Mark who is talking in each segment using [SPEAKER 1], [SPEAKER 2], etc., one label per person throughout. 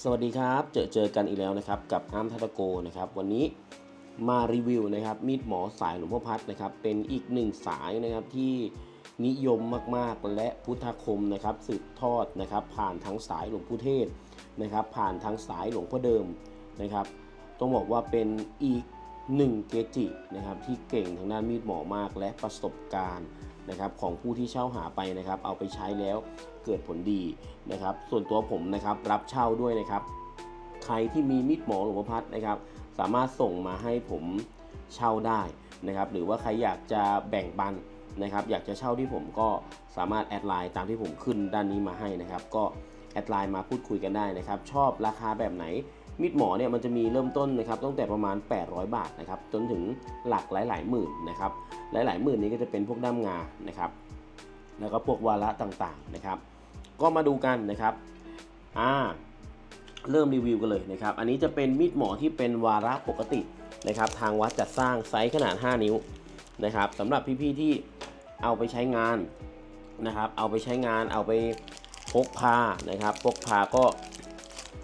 [SPEAKER 1] สวัสดีครับ เจอเจอกันอีกแล้วนะครับกับอ้ามทัตโกนะครับวันนี้มารีวิวนะครับมีดหมอสายหลวงพ่อพัดนะครับเป็นอีกหนึ่งสายนะครับที่นิยมมากๆ และพุทธคมนะครับสืบทอดนะครับผ่านทั้งสายหลวงพ่อเทศนะครับผ่านทั้งสายหลวงพ่อเดิมนะครับต้องบอกว่าเป็นอีกหนึ่งเกจินะครับที่เก่งทางด้านมีดหมอมากและประสบการณ์นะครับของผู้ที่เช่าหาไปนะครับเอาไปใช้แล้ว เกิดผลดีนะครับ ส่วนตัวผมนะครับรับเช่าด้วยนะครับ ใครที่มีมีดหมอหลวงพ่อพัดนะครับ สามารถส่งมาให้ผมเช่าได้นะครับ หรือว่าใครอยากจะแบ่งปันนะครับ อยากจะเช่าที่ผมก็สามารถแอดไลน์ตามที่ผมขึ้นด้านนี้มาให้นะครับ ก็แอดไลน์มาพูดคุยกันได้นะครับ ชอบราคาแบบไหนมีดหมอเนี่ยมันจะมีเริ่มต้นนะครับตั้งแต่ประมาณ 800 บาทนะครับจนถึงหลักหลายๆหมื่นนะครับหลายๆหมื่นนี้ก็จะเป็นพวกด้ามงานะครับ แล้วก็พวกวาระต่างๆนะครับ ก็มาดูกันนะครับอ่าเริ่มรีวิวกันเลยนะครับ อันนี้จะเป็นมีดหมอที่เป็นวาระปกตินะครับ ทางวัดจัดสร้างไซส์ขนาด 5 นิ้วนะครับสำหรับพี่ๆที่เอาไปใช้งานนะครับ เอาไปใช้งานเอาไปพกพานะครับพกพาก็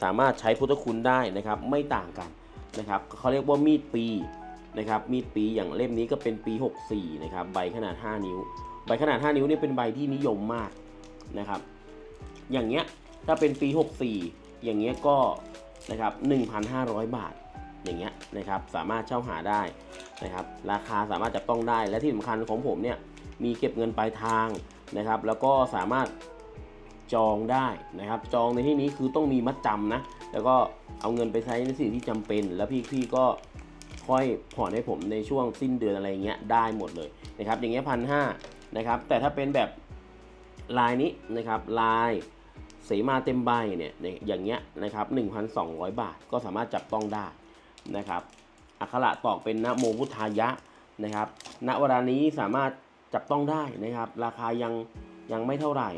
[SPEAKER 1] สามารถใช้พุทธคุณได้นะครับ ไม่ต่างกันนะครับเขาเรียกว่ามีดปีนะครับมีดปีอย่างเล่มนี้ก็เป็นปี 64นะครับใบขนาด 5 นิ้ว ใบขนาด 5 นิ้วนี่เป็นใบที่นิยมมากนะครับ อย่างเงี้ยถ้าเป็นปี 64 อย่างเงี้ยก็นะครับ1,500 บาทอย่างเงี้ยนะครับสามารถเช่าหาได้นะครับราคาสามารถจับต้องได้ และที่สำคัญของผมเนี่ยมีเก็บเงินปลายทางนะครับ แล้วก็สามารถจองได้นะครับ จองในที่นี้คือต้องมีมัดจำนะแล้วก็เอาเงินไปใช้ในสิ่งที่จำเป็น แล้วพี่พี่ก็ค่อยผ่อนให้ผมในช่วงสิ้นเดือนอะไรเงี้ยได้หมดเลยนะครับอย่างเงี้ยพันห้านะครับแต่ถ้าเป็นแบบลายนี้นะครับลาย เสมาเต็มใบเนี่ยอย่างเงี้ยนะครับ1,200 บาทก็สามารถจับต้องได้นะครับอักขระตอกเป็นนะโมพุทธายะนะครับ ณเวลานี้สามารถจับต้องได้นะครับ ราคายังยังไม่เท่าไหร่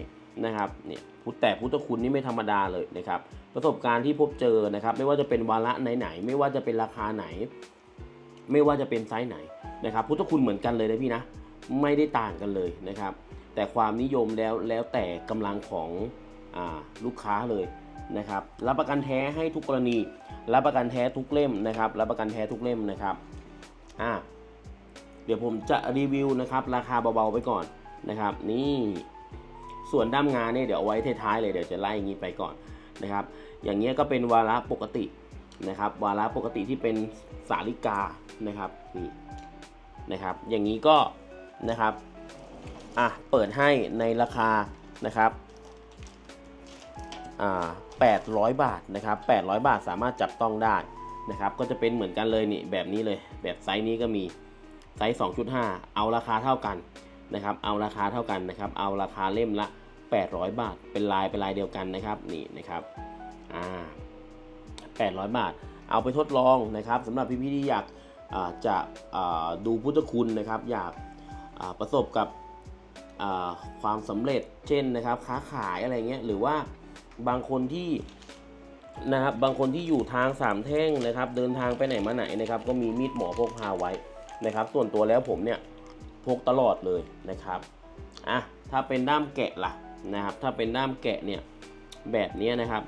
[SPEAKER 1] นะครับเนี่ยพุทธแต่พุทธคุณนี่ไม่ธรรมดาเลยนะครับ ประสบการณ์ที่พบเจอนะครับ ไม่ว่าจะเป็นวาระไหนๆไม่ว่าจะเป็นราคาไหน ไม่ว่าจะเป็นไซส์ไหนนะครับ พุทธคุณเหมือนกันเลยนะพี่นะไม่ได้ต่างกันเลยนะครับ แต่ความนิยมแล้วแล้วแต่กำลังของ ลูกค้าเลยนะครับรับประกันแท้ให้ทุกกรณี รับประกันแท้ทุกเล่มนะครับรับประกันแท้ทุกเล่มนะครับอ่าเดี๋ยวผมจะรีวิวนะครับราคาเบาๆไปก่อนนะครับ นี่ส่วนด้ามงานเนี่ยเดี๋ยวเอาไว้ท้ายๆเลยเดี๋ยวจะไล่อย่างนี้ไปก่อนนะครับ อย่างเงี้ยก็เป็นวาระปกตินะครับ วาระปกติที่เป็นสาลิกานะครับนี่นะครับ อย่างนี้ก็นะครับอะเปิดให้ในราคานะครับ 800 บาทนะครับ800 บาทสามารถจับต้องได้นะครับก็จะเป็นเหมือนกันเลยนี่แบบนี้เลย แบบไซส์นี้ก็มีไซส์ 2.5 เอาราคาเท่ากันนะครับเอาราคาเท่ากันนะครับเอาราคาเล่มละ 800 บาท เป็นลายเป็นลายเดียวกันนะครับนี่นะครับอ่า800 บาท เอาไปทดลองนะครับสำหรับพี่ๆที่อยากาจะดูพุทธคุณนะครับ อยากาประสบกับความสำเร็จเช่นนะครับ ค้าขายอะไรเงี้ยหรือว่า บางคนที่นะครับบางคนที่อยู่ทางสามแท่งนะครับ เดินทางไปไหนมาไหนนะครับ ก็มีมีดหมอพกพาไว้นะครับ ส่วนตัวแล้วผมเนี่ยพกตลอดเลยนะครับอะถ้าเป็นด้ามแกะล่ะนะครับ ถ้าเป็นด้ามแกะเนี่ยแบบนี้นะครับ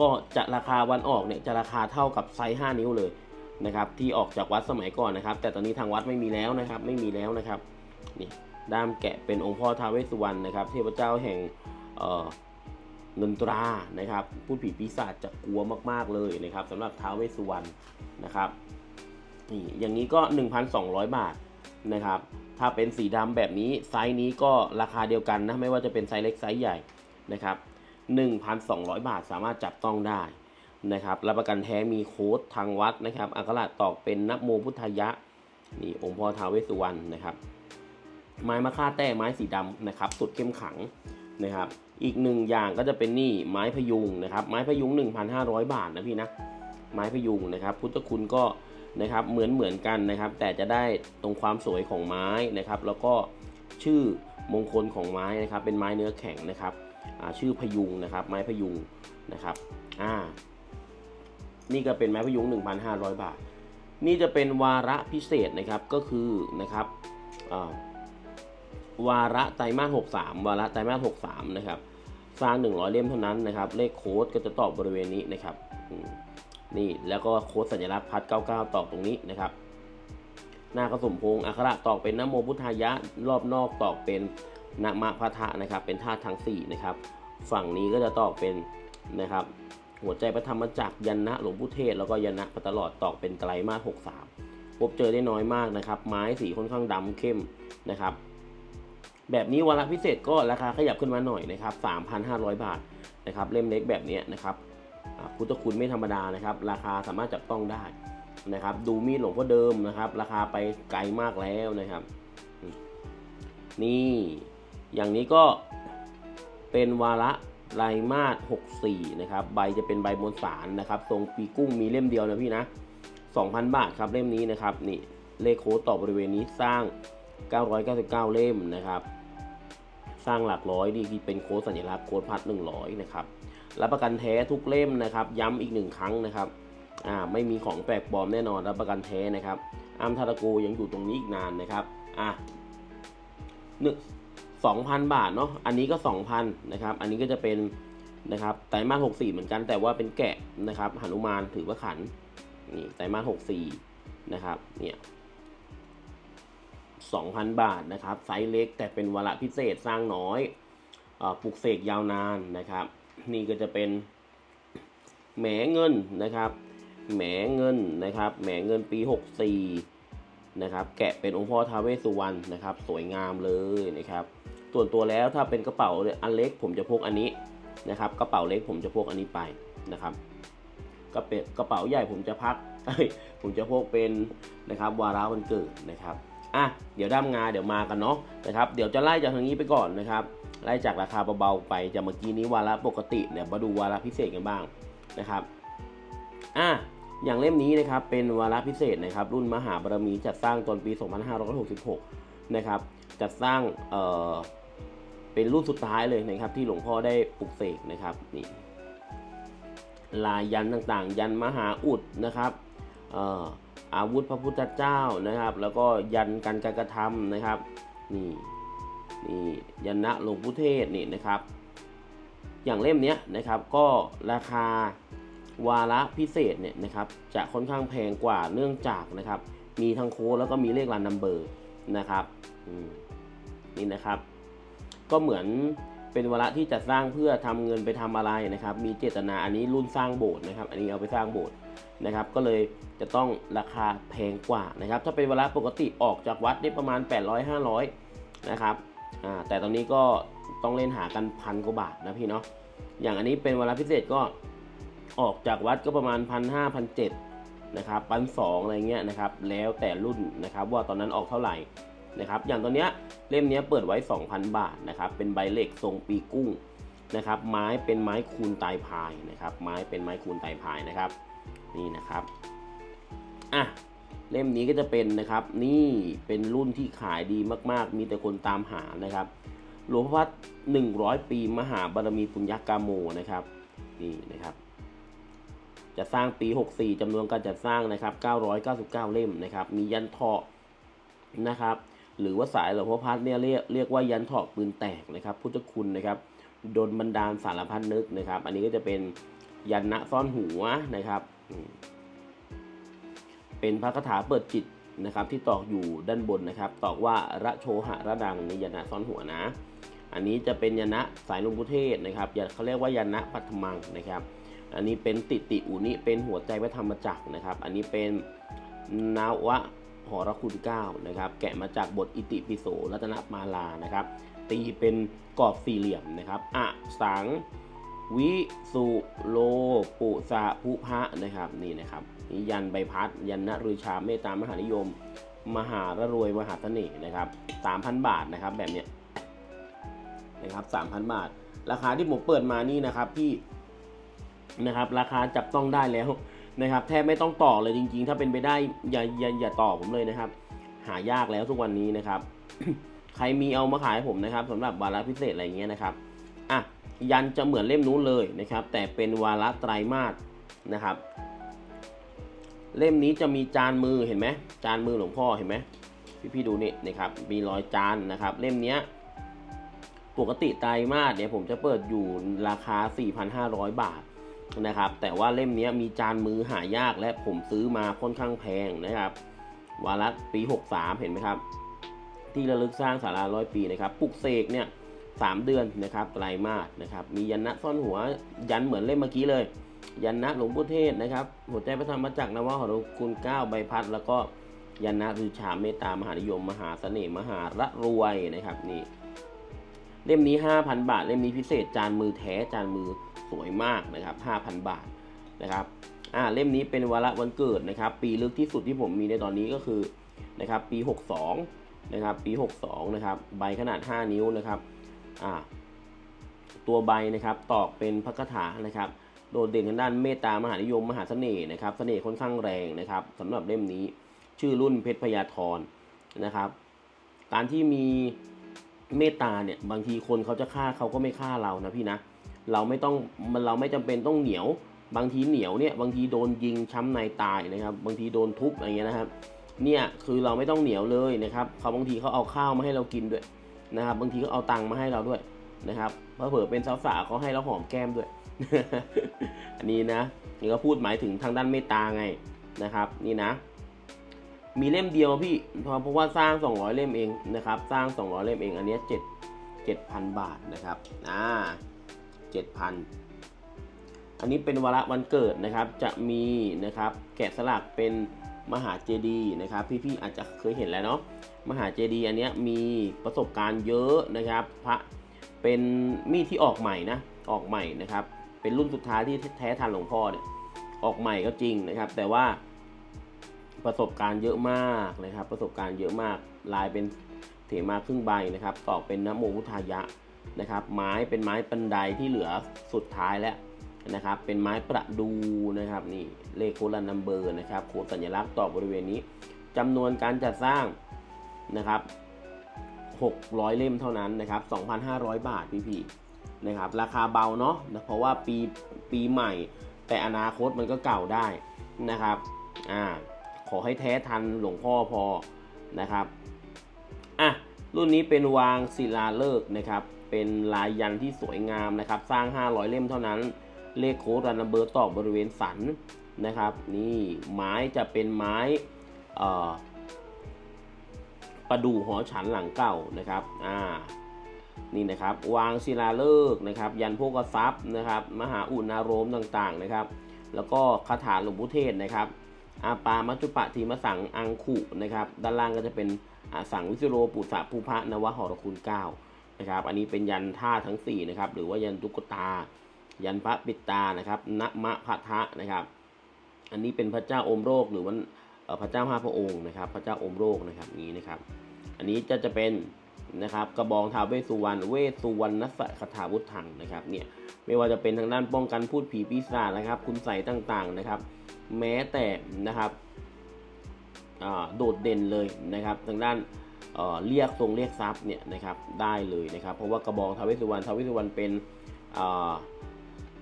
[SPEAKER 1] ก็จะราคาวันออกเนี่ยจะราคาเท่ากับไซส์5นิ้วเลยนะครับ ที่ออกจากวัดสมัยก่อนนะครับ แต่ตอนนี้ทางวัดไม่มีแล้วนะครับ ไม่มีแล้วนะครับนี่ด้ามแกะเป็นองค์พ่อท้าวเวสสุวรรณนะครับ เทพเจ้าแห่ง เงินตรานะครับผู้ผีปีศาจจะกลัวมากๆเลยนะครับสำหรับท้าวเวสสุวรรณนะครับนี่อย่างนี้ก็ 1,200 บาทนะครับ ถ้าเป็นสีดำแบบนี้ไซส์นี้ก็ราคาเดียวกันนะไม่ว่าจะเป็นไซส์เล็กไซส์ใหญ่นะครับ 1,200 บาทสามารถจับต้องได้นะครับรับประกันแท้มีโค้ดทางวัดนะครับอักขระตอกเป็นนับโมพุทธยะนี่องค์พ่อท้าวเวสสุวรรณนะครับ ไม้มะค่าแต้ไม้สีดำนะครับ สุดเข้มขังนะครับ อีกหนึ่งอย่างก็จะเป็นนี่ไม้พยุงนะครับไม้พยุง 1,500 บาทนะพี่นะไม้พยุงนะครับพุทธคุณก็นะครับเหมือนเหมือนกันนะครับ แต่จะได้ตรงความสวยของไม้นะครับ แล้วก็ชื่อมงคลของไม้นะครับ เป็นไม้เนื้อแข็งนะครับชื่อพยุงนะครับ ไม้พยุงนะครับอ่านี่ก็เป็นไม้พยุง 1,500 บาท นี่จะเป็นวาระพิเศษนะครับก็คือนะครับอ่า วาระไตรมาส63 วาระไตรมาส63 นะครับ สร้าง 100 เล่มเท่านั้นนะครับ เลขโค้ดก็จะตอบบริเวณนี้นะครับ นี่แล้วก็โค้ดสัญลักษณ์พัด 99 ตอกตรงนี้นะครับ หน้ากระสมพงอักขระตอกเป็นนโมพุทธายะ รอบนอกตอกเป็นนะมะพะทะนะครับ เป็นธาตุทั้ง4นะครับ ฝั่งนี้ก็จะตอกเป็นนะครับหัวใจพระธรรมจักรยันนะหลวงพุเทศแล้วก็ยันนะพระตลอดตอกเป็นไตรมาส63พบเจอได้น้อยมากนะครับ ไม้สีค่อนข้างดำเข้มนะครับ แบบนี้วันละพิเศษก็ราคาขยับขึ้นมาหน่อยนะครับ3,500 บาทนะครับเล่มเล็กแบบนี้นะครับพุทธคุณไม่ธรรมดานะครับ ราคาสามารถจับต้องได้นะครับ ดูมีดหลวงพ่อเดิมนะครับ ราคาไปไกลมากแล้วนะครับ นี่อย่างนี้ก็เป็นวาระไตรมาส64 นะครับ ใบจะเป็นใบมวลสารนะครับ ทรงปีกุ้งมีเล่มเดียวนะพี่นะ 2,000 บาทครับเล่มนี้นะครับ นี่เลขโค้ดต่อบริเวณนี้สร้าง 999 เล่มนะครับ สร้างหลักร้อยนี่เป็นโค้ดสัญลักษณ์โค้ดพัด100นะครับรับประกันแท้ทุกเล่มนะครับ ย้ำอีกหนึ่งครั้งนะครับอ่าไม่มีของแปลกปลอมแน่นอนรับประกันแท้นะครับอัมทาราโกยังอยู่ตรงนี้อีกนานนะครับอะหนึ่งสองพันบาทเนาะอันนี้ก็2,000นะครับอันนี้ก็จะเป็นนะครับไตรมาส64เหมือนกันแต่ว่าเป็นแกะนะครับหนุมานถือว่าขันนี่ไตรมาส64นะครับเนี่ย 2,000 บาทนะครับ ไซส์เล็กแต่เป็นวาระพิเศษสร้างน้อยอปลุกเสกยาวนานนะครับ นี่ก็จะเป็นแหมเงินนะครับ แหมเงินนะครับ แหมเงินปี 64 นะครับ แกะเป็นองค์พ่อท้าวเวสสุวรรณนะครับ สวยงามเลยนะครับ ส่วนตัวแล้วถ้าเป็นกระเป๋าอันเล็กผมจะพกอันนี้นะครับ กระเป๋าเล็กผมจะพกอันนี้ไปนะครับกระเป๋ากระเป๋าใหญ่ผมจะพักผมจะพกเป็นนะครับวาระวันเกิดนะครับ อะเดี๋ยวด้ามงาเดี๋ยวมากันเนาะนะครับเดี๋ยวจะไล่จากทางนี้ไปก่อนนะครับไล่จากราคาเบาๆไปจากเมื่อกี้นี้วาระปกติเนี่ยมาดูวาระพิเศษกันบ้างนะครับอะอย่างเล่มนี้นะครับเป็นวาระพิเศษนะครับ รุ่นมหาบารมีจัดสร้างตอนปี 2566 นะครับ จัดสร้างเอ่อเป็นรุ่นสุดท้ายเลยนะครับ ที่หลวงพ่อได้ปลุกเสกนะครับนี่ลายยันต่างๆ ยันมหาอุดนะครับเอ่อ อาวุธพระพุทธเจ้านะครับ แล้วก็ยันการการกระทำนะครับนี่นี่ยันนะหลวงพุเทศนี่นะครับ อย่างเล่มนี้นะครับก็ราคาวาระพิเศษเนี่ยนะครับจะค่อนข้างแพงกว่าเนื่องจากนะครับ มีทั้งโค้ดแล้วก็มีเลขรันนัมเบอร์นะครับนี่นะครับ ก็เหมือนเป็นวาระที่จะสร้างเพื่อทำเงินไปทำอะไรนะครับ มีเจตนาอันนี้รุ่นสร้างโบสถ์นะครับ อันนี้เอาไปสร้างโบสถ์ นะครับก็เลยจะต้องราคาแพงกว่านะครับถ้าเป็นเวลาปกติออกจากวัดได้ประมาณ 800-500นะครับอ่าแต่ตอนนี้ก็ต้องเล่นหากันพันกว่าบาทนะพี่เนาะอย่างอันนี้เป็นเวลาพิเศษก็ออกจากวัดก็ประมาณพันห้าพันเจ็ดนะครับพันสองอะไรเงี้ยนะครับแล้วแต่รุ่นนะครับว่าตอนนั้นออกเท่าไหร่นะครับอย่างตัวเนี้ยเล่มเนี้ยเปิดไว้ 2,000 บาทนะครับเป็นใบเหล็กทรงปีกุ้งนะครับไม้เป็นไม้คูณตายพายนะครับไม้เป็นไม้คูณตายพายนะครับ นี่นะครับอะเล่มนี้ก็จะเป็นนะครับนี่เป็นรุ่นที่ขายดีมากๆ มีแต่คนตามหานะครับหลวงพ่อพัด100 ปีมหาบารมีปุญญากาโมนะครับนี่นะครับ จะสร้างปี 64จำนวนการจัดสร้างนะครับ 999 เล่มนะครับ มียันเถาะนะครับ หรือว่าสายหลวงพ่อพัดเนี่ยเรียกเรียกว่ายันเถาะปืนแตกนะครับ พุทธคุณนะครับโดนบันดาลสารพัดนึกนะครับ อันนี้ก็จะเป็นยันนะซ่อนหัวนะครับ เป็นพระคาถาเปิดจิตนะครับ ที่ตอกอยู่ด้านบนนะครับ ตอกว่าระโชหะระดังในยันะซ่อนหัวนะ อันนี้จะเป็นยันะสายลงพุเทศนะครับยันเขาเรียกว่ายันะปัทมังนะครับ อันนี้เป็นติติอุนิเป็นหัวใจพระธรรมจักรนะครับ อันนี้เป็นนาวะหอรคุณ9นะครับ แกะมาจากบทอิติปิโสรัตนมาลานะครับ ตีเป็นกรอบสี่เหลี่ยมนะครับอะสัง วิสุโลปุสะภุพะนะครับนี่นะครับนี่ยันใบพัด ยันนฤชาเมตตามหานิยม มหาระรวยมหาเสน่ห์นะครับ3,000บาทนะครับแบบเนี้ยนะครับ3,000บาท ราคาที่ผมเปิดมานี่นะครับพี่นะครับ ราคาจับต้องได้แล้วนะครับแทบไม่ต้องต่อเลยจริง ๆ ถ้าเป็นไปได้อย่าอย่าอย่าต่อผมเลยนะครับ หายากแล้วทุกวันนี้นะครับ ใครมีเอามาขายผมนะครับสำหรับวาระพิเศษอะไรเงี้ยนะครับอะ ยันจะเหมือนเล่มนู้นเลยนะครับ แต่เป็นวาระไตรมาสนะครับ เล่มนี้จะมีจานมือเห็นไหมจานมือหลวงพ่อเห็นไหมพี่ๆดูนี่นะครับมีรอยจานนะครับ เล่มนี้ปกติไตรมาสเนี่ยผมจะเปิดอยู่ราคา 4,500 บาทนะครับ แต่ว่าเล่มนี้มีจานมือหายากและผมซื้อมาค่อนข้างแพงนะครับ วาระปี 63 เห็นไหมครับ ที่ระลึกสร้างสาราร้อยปีนะครับปลุกเสกเนี่ย สามเดือนนะครับไตรมาสนะครับมียันนะซ่อนหัวยันเหมือนเล่มเมื่อกี้เลย ยันนะหลวงพุทเทศนะครับหัวใจพระธรรมจักรนวหรคุณเก้าใบพัด แล้วก็ยันนะรือชาเมตตามหานิยม มหาเสน่ห์มหาระรวยนะครับนี่เล่มนี้ 5,000 บาท เล่มนี้พิเศษจานมือแท้จานมือสวยมากนะครับ 5,000 บาทนะครับอ่าเล่มนี้เป็นวาระวันเกิดนะครับ ปีลึกที่สุดที่ผมมีในตอนนี้ก็คือนะครับปี 62นะครับปี 62นะครับใบขนาด 5 นิ้วนะครับ ตัวใบนะครับตอกเป็นพระคาถานะครับ โดดเด่นทางด้านเมตตามหานิยมมหาเสน่ห์นะครับเสน่ห์ค่อนข้างแรงนะครับสำหรับเล่มนี้ชื่อรุ่นเพชรพยาธรนะครับ การที่มีเมตตาเนี่ยบางทีคนเขาจะฆ่าเขาก็ไม่ฆ่าเรานะพี่นะเราไม่ต้องมันเราไม่จำเป็นต้องเหนียว บางทีเหนียวเนี่ยบางทีโดนยิงช้ำในตายนะครับ บางทีโดนทุบอะไรเงี้ยนะครับ เนี่ยคือเราไม่ต้องเหนียวเลยนะครับเขาบางทีเขาเอาข้าวมาให้เรากินด้วย นะครับบางทีก็เอาตังค์มาให้เราด้วยนะครับเพอเผื่อเป็นสาวๆเขาให้เราหอมแก้มด้วย อันนี้นะนี่ก็พูดหมายถึงทางด้านเมตตาไงนะครับ นี่นะ มีเล่มเดียวพี่เพราะเพราะว่าสร้าง 200 เล่มเองนะครับ สร้าง 200 เล่มเอง อันนี้7 7,000บาทนะครับอ่า7,000อันนี้เป็นวาระวันเกิดนะครับ จะมีนะครับแกะสลักเป็นมหาเจดีย์นะครับ พี่ๆอาจจะเคยเห็นแล้วเนาะ มหาเจดีย์อันนี้มีประสบการณ์เยอะนะครับพระเป็นมีดที่ออกใหม่นะออกใหม่นะครับ เป็นรุ่นสุดท้ายที่แท้ทันหลวงพ่อเนี่ยออกใหม่ก็จริงนะครับ แต่ว่าประสบการณ์เยอะมากนะครับ ประสบการณ์เยอะมากลายเป็นเถมาครึ่งใบนะครับตอกเป็นนโมพุทธายะนะครับ ไม้เป็นไม้ปันไดที่เหลือสุดท้ายแล้วนะครับ เป็นไม้ประดูนะครับนี่เลขโคลันนัมเบอร์นะครับโคสัญลักษณ์ตอกบริเวณนี้จำนวนการจัดสร้าง นะครับ600 เล่มเท่านั้นนะครับ 2,500 บาทพี่พี่นะครับ ราคาเบาเนาะเพราะว่าปีปีใหม่ แต่อนาคตมันก็เก่าได้นะครับอ่าขอให้แท้ทันหลวงพ่อพอนะครับอะรุ่นนี้เป็นวางศิลาฤกษ์นะครับ เป็นลายยันที่สวยงามนะครับ สร้าง 500 เล่มเท่านั้น เลขโค้ดรันเบอร์ตอกบริเวณสันนะครับ นี่ไม้จะเป็นไม้เอ่อ ประดู่หอฉันหลังเก่านะครับอ่านี่นะครับวางศิลาฤกษ์นะครับ ยันโภกทรัพย์นะครับ มหาอุณารมต่างๆนะครับ แล้วก็คาถาหลวงพุเทศนะครับ อาปามัจจุปะทีมสังอังคุนะครับ ด้านล่างก็จะเป็นสังวิสุโรปุสะภูพระนวหรคุณเก้านะครับ อันนี้เป็นยันท่าทั้ง4นะครับ หรือว่ายันตุกตา ยันพระปิตานะครับนะมะพัทะนะครับ อันนี้เป็นพระเจ้าอมโรคหรือว่า พระเจ้าห้าพระองค์นะครับ พระเจ้าอมโรคนะครับนี้นะครับ อันนี้จะจะเป็นนะครับกระบองท้าวเวสสุวรรณเวสสุวรรณสคาถาวุธังนะครับเนี่ยไม่ว่าจะเป็นทางด้านป้องกันพูดผีปีศาจนะครับ คุณใส่ต่างๆนะครับ แม้แต่นะครับอ่าโดดเด่นเลยนะครับ ทางด้านเเรียกทรงเรียกทรัพย์เนี่ยนะครับได้เลยนะครับ เพราะว่ากระบองท้าวเวสสุวรรณท้าวเวสสุวรรณเป็น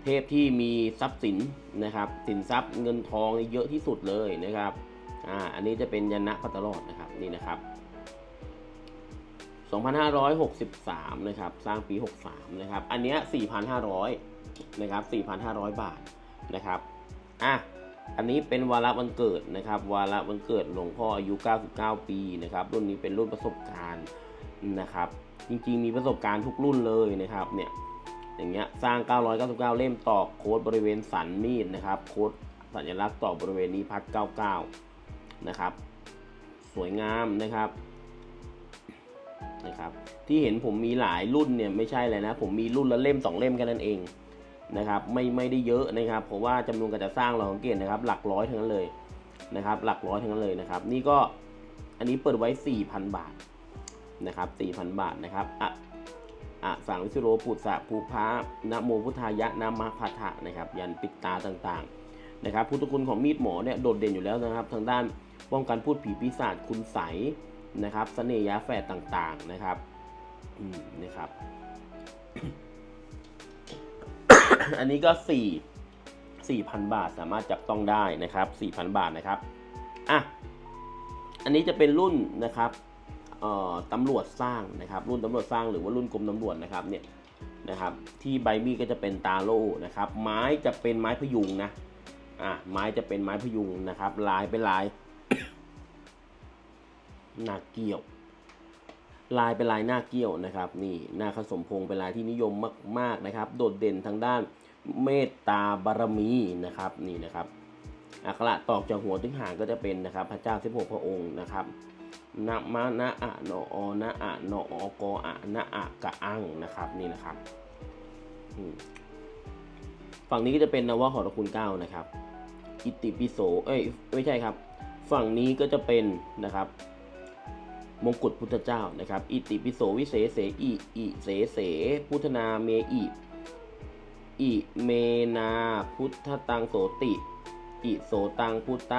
[SPEAKER 1] เทพที่มีทรัพย์สินนะครับสินทรัพย์เงินทองเยอะที่สุดเลยนะครับ อ่าอันนี้จะเป็นยันนะพัตลอดนะครับนี่นะครับ 2563 นะครับ สร้างปี 63 นะครับ อันเนี้ย4,500 นะครับ 4,500 บาทนะครับ อะ อันนี้เป็นวาระวันเกิดนะครับ วาระวันเกิดหลวงพ่ออายุ 99 ปีนะครับ รุ่นนี้เป็นรุ่นประสบการณ์นะครับ จริงๆ มีประสบการณ์ทุกรุ่นเลยนะครับ เนี่ยอย่างเงี้ยสร้าง 999 เล่มตอกโค้ดบริเวณสันมีดนะครับ โค้ดสัญลักษณ์ตอกบริเวณนี้พัด 99 นะครับ สวยงามนะครับนะครับ ที่เห็นผมมีหลายรุ่นเนี่ยไม่ใช่เลยนะ ผมมีรุ่นละเล่ม 2 เล่มแค่นั้นเองนะครับไม่ไม่ได้เยอะนะครับเพราะว่าจำนวนการจะสร้างเราสังเกตนะครับ หลักร้อยทั้งนั้นเลยนะครับ หลักร้อยทั้งนั้นเลยนะครับ นี่ก็อันนี้เปิดไว้ 4,000 บาทนะครับ4,000 บาทนะครับอะอะสังวิสุโรปุตสะภูพานะโมพุทธายะนามาพัทะนะครับ ยันปิดตาต่างๆนะครับพุทธคุณของมีดหมอเนี่ยโดดเด่นอยู่แล้วนะครับ ทางด้าน ป้องกันพูดผีปีศาจคุณใสนะครับเสน่ห์ยาแฝดต่างๆนะครับนะครับ อันนี้ก็สี่สี่พันบาทสามารถจับต้องได้นะครับสี่พันบาทนะครับอะอันนี้จะเป็นรุ่นนะครับตำรวจสร้างนะครับ รุ่นตำรวจสร้างหรือว่ารุ่นกรมตำรวจนะครับเนี่ยนะครับ ที่ใบมีดก็จะเป็นตาโล่นะครับ ไม้จะเป็นไม้พยุงนะอะไม้จะเป็นไม้พยุงนะครับ ลายเป็นลาย หน้าเกี่ยว ลายเป็นลายหน้าเกี่ยวนะครับ นี่หน้าขสมพงเป็นลายที่นิยมมาก ๆนะครับ โดดเด่นทางด้านเมตตาบารมีนะครับนี่นะครับอักระตอกจากหัวถึงหางก็จะเป็นนะครับ พระเจ้าสิบหกพระองค์นะครับนะมะนะอะนออนะอะนออกออะนะอะกะอังนะครับนี่นะครับฝั่งนี้ก็จะเป็นนวะหรคุณเก้านะครับ อิติปิโสเอ้ยไม่ใช่ครับ ฝั่งนี้ก็จะเป็นนะครับ มงกุฎพุทธเจ้านะครับ อิติปิโสวิเศษเสอิอิเสเส พุทธนาเมอิอิเมนาพุทธตังโสติอิโสตังพุทธ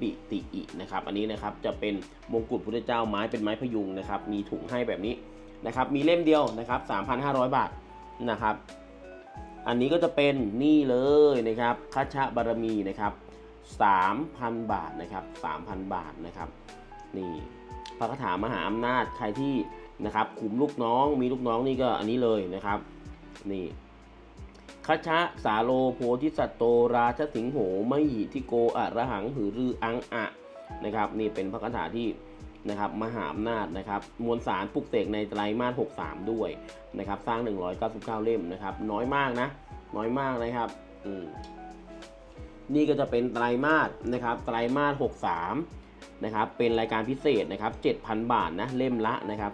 [SPEAKER 1] ปิติอินะครับ อันนี้นะครับจะเป็นมงกุฎพุทธเจ้าไม้เป็นไม้พยุงนะครับ มีถุงให้แบบนี้นะครับ มีเล่มเดียวนะครับ 3,500 บาทนะครับ อันนี้ก็จะเป็นนี่เลยนะครับคัชชะบารมีนะครับ 3,000 บาทนะครับ 3,000 บาทนะครับ นี่ พระคาถามหาอำนาจใครที่นะครับขุมลูกน้องมีลูกน้องนี่ก็อันนี้เลยนะครับนี่คัชชะสาโลโพธิสัตโตราชสิงโหมหิทิโกอะระหังหือรืออังอะนะครับนี่เป็นพระคาถาที่นะครับมหาอำนาจนะครับมวลสารปลุกเสกในไตรมาส63 ด้วยนะครับสร้าง 199 เล่มนะครับน้อยมากนะน้อยมากนะครับอืมนี่ก็จะเป็นไตรมาสนะครับไตรมาส63 นะครับเป็นรายการพิเศษนะครับ7,000 บาทนะเล่มละนะครับ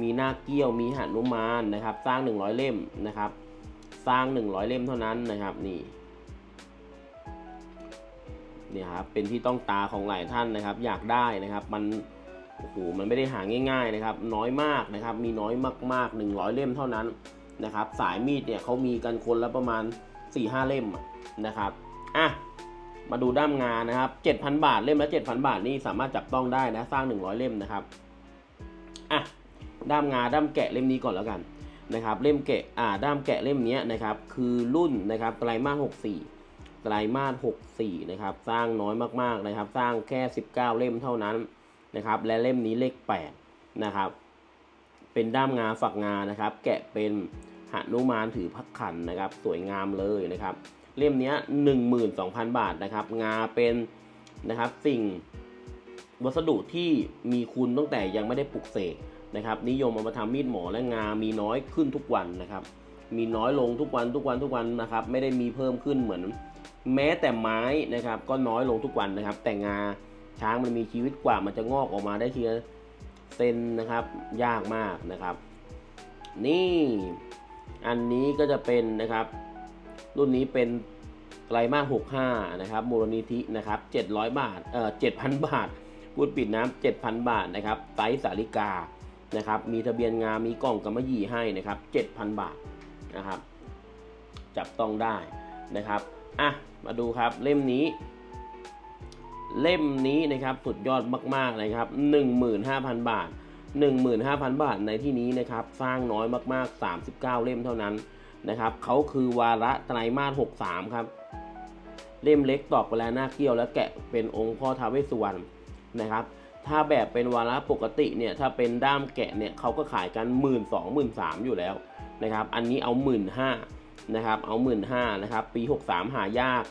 [SPEAKER 1] มีหน้าเกี้ยวมีหนุมานนะครับ สร้าง 100 เล่มนะครับ สร้าง 100 เล่มเท่านั้นนะครับนี่เนี่ยครับเป็นที่ต้องตาของหลายท่านนะครับ อยากได้นะครับมันโอ้โหมันไม่ได้หาง่ายๆนะครับ น้อยมากนะครับ มีน้อยมากๆ 100 เล่มเท่านั้นนะครับ สายมีดเนี่ยเขามีกันคนละประมาณ4-5เล่มนะครับอะ มาดูด้ามงานนะครับ 7,000 บาทเล่มละ7,000 บาทนี่สามารถจับต้องได้นะ สร้าง 100 เล่มนะครับอะด้ามงาด้ามแกะเล่มนี้ก่อนแล้วกันนะครับเล่มแกะอ่าด้ามแกะเล่มนี้นะครับคือรุ่นนะครับไตรมาส64ไตรมาส64นะครับสร้างน้อยมากๆนะครับ สร้างแค่ 19 เล่มเท่านั้นนะครับและเล่มนี้เลข8นะครับเป็นด้ามงาฝักงานะครับ แกะเป็นหนุมานถือพักขันนะครับ สวยงามเลยนะครับ เล่มนี้12,000 บาทนะครับ งาเป็นนะครับสิ่งวัสดุที่มีคุณตั้งแต่ยังไม่ได้ปลุกเสกนะครับ นิยมเอามาทำมีดหมอและงามีน้อยขึ้นทุกวันนะครับ มีน้อยลงทุกวันทุกวันทุกวันนะครับ ไม่ได้มีเพิ่มขึ้นเหมือน แม้แต่ไม้นะครับ ก็น้อยลงทุกวันนะครับ แต่งาช้างมันมีชีวิตกว่ามันจะงอกออกมาได้ทีละเซนนะครับ ยากมากนะครับ นี่อันนี้ก็จะเป็นนะครับ รุ่นนี้เป็นไตรมาส65 นะครับ มูลนิธินะครับ 700 บาท เอ่อ 7,000 บาท พูดปิดน้ำ7,000 บาทนะครับ ไซส์สาลิกา นะครับ มีทะเบียนงาม มีกล่องกำมะหยี่ให้นะครับ 7,000 บาทนะครับ จับต้องได้นะครับ อะ มาดูครับ เล่มนี้ เล่มนี้นะครับ สุดยอดมาก ๆ นะครับ 15,000 บาท 15,000 บาทในที่นี้นะครับ สร้างน้อยมาก ๆ 39 เล่มเท่านั้น นะครับเขาคือวาระไตรมาส63 ครับ เล่มเล็กตอกไปแลหน้าเกี้ยวแล้วแกะเป็นองค์พ่อท้าวเวสสุวรรณนะครับ ถ้าแบบเป็นวาระปกติเนี่ยถ้าเป็นด้ามแกะเนี่ยเขาก็ขายกัน 1 2 0 0 0 0 3อยู่แล้วนะครับ อันนี้เอา 1 5ื่นนะครับ เอา 1 5ื่นนะครับ ปี 63 หายาก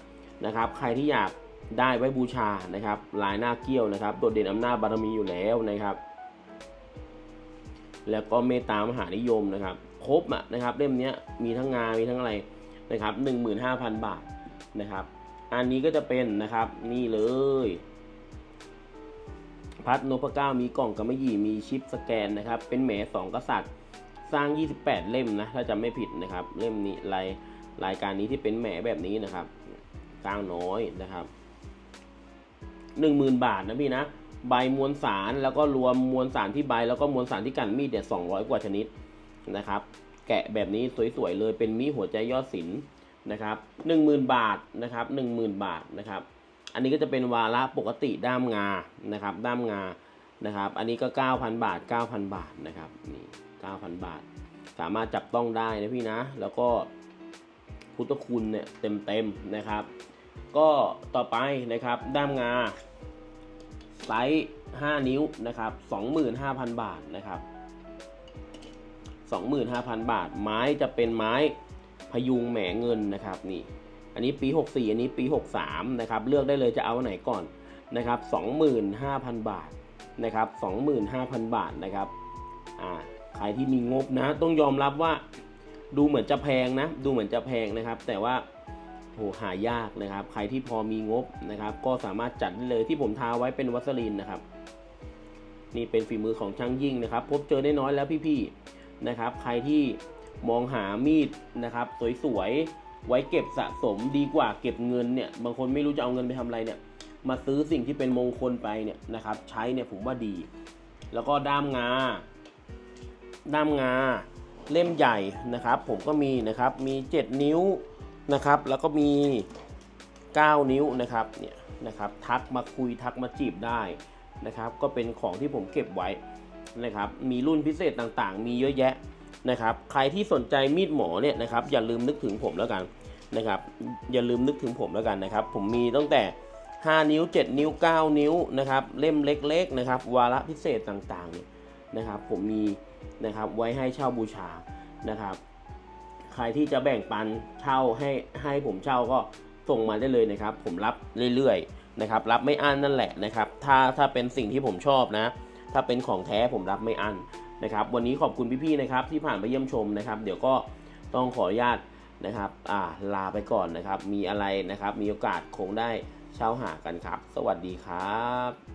[SPEAKER 1] นะครับ ใครที่อยากได้ไว้บูชานะครับลายหน้าเกี้ยวนะครับ โดดเด่นอำนาจบารมีอยู่แล้วนะครับ แล้วก็เมตตามหานิยมนะครับ ครบอะนะครับเล่มนี้มีทั้งงานมีทั้งอะไรนะครับ15,000 บาทนะครับ อันนี้ก็จะเป็นนะครับนี่เลย พัดนพเก้ามีกล่องกำมะหยี่มีชิปสแกนนะครับ เป็นแหมสองกษัตริย์สร้าง 28 เล่มนะถ้าจำไม่ผิดนะครับ เล่มนี้รายรายการนี้ที่เป็นแหมแบบนี้นะครับสร้างน้อยนะครับ10,000 บาทนะพี่นะใบมวลสารแล้วก็รวมมวลสารที่ใบแล้วก็มวลสารที่กันมีดเนี่ย200 กว่าชนิด นะครับ แกะแบบนี้สวยๆเลยเป็นมีหัวใจยอดศิลป์นะครับ10,000บาทนะครับ10,000บาทนะครับ อันนี้ก็จะเป็นวาระปกติด้ามงานะครับ ด้ามงานะครับ อันนี้ก็ 9,000 บาท 9,000 บาทนะครับนี่9,000 บาท สามารถจับต้องได้นะพี่นะ แล้วก็พุทธคุณเนี่ยเต็มๆนะครับ ก็ต่อไปนะครับด้ามงาไซส์ 5 นิ้วนะครับ 25,000 บาทนะครับ 25,000 บาท ไม้จะเป็นไม้พยุงแหมเงินนะครับนี่ อันนี้ปี 64 อันนี้ปี 63 นะครับ เลือกได้เลยจะเอาไหนก่อนนะครับ 25,000 บาทนะครับ 25,000 บาทนะครับอ่าใครที่มีงบนะ ต้องยอมรับว่าดูเหมือนจะแพงนะ ดูเหมือนจะแพงนะครับ แต่ว่าโหหายากนะครับ ใครที่พอมีงบนะครับ ก็สามารถจัดได้เลยที่ผมทาไว้เป็นวัสลินนะครับ นี่เป็นฝีมือของช่างยิ่งนะครับ พบเจอได้น้อยแล้วพี่ๆ นะครับ ใครที่มองหามีดนะครับสวยๆ ไว้เก็บสะสมดีกว่าเก็บเงินเนี่ย บางคนไม่รู้จะเอาเงินไปทำอะไรเนี่ย มาซื้อสิ่งที่เป็นมงคลไปเนี่ยนะครับ ใช้เนี่ยผมว่าดี แล้วก็ด้ามงา ด้ามงาเล่มใหญ่นะครับ ผมก็มีนะครับ มี 7 นิ้วนะครับ แล้วก็มี 9 นิ้วนะครับเนี่ยนะครับ ทักมาคุยทักมาจีบได้นะครับ ก็เป็นของที่ผมเก็บไว้ นะครับ มีรุ่นพิเศษต่างๆ มีเยอะแยะนะครับ ใครที่สนใจมีดหมอเนี่ยนะครับ อย่าลืมนึกถึงผมแล้วกันนะครับ อย่าลืมนึกถึงผมแล้วกันนะครับ ผมมีตั้งแต่ 5 นิ้ว 7 นิ้ว 9 นิ้วนะครับ เล่มเล็ก ๆ นะครับ วาระพิเศษต่างๆเนี่ยนะครับ ผมมีนะครับไว้ให้เช่าบูชานะครับ ใครที่จะแบ่งปันเช่าให้ให้ผมเช่าก็ส่งมาได้เลยนะครับ ผมรับเรื่อยๆนะครับ รับไม่อั้นนั่นแหละนะครับ ถ้าถ้าเป็นสิ่งที่ผมชอบนะ ถ้าเป็นของแท้ผมรับไม่อั้นนะครับ วันนี้ขอบคุณพี่ๆนะครับที่ผ่านมาเยี่ยมชมนะครับ เดี๋ยวก็ต้องขออนุญาตนะครับอ่าลาไปก่อนนะครับ มีอะไรนะครับ มีโอกาสคงได้เช่าหากันครับ สวัสดีครับ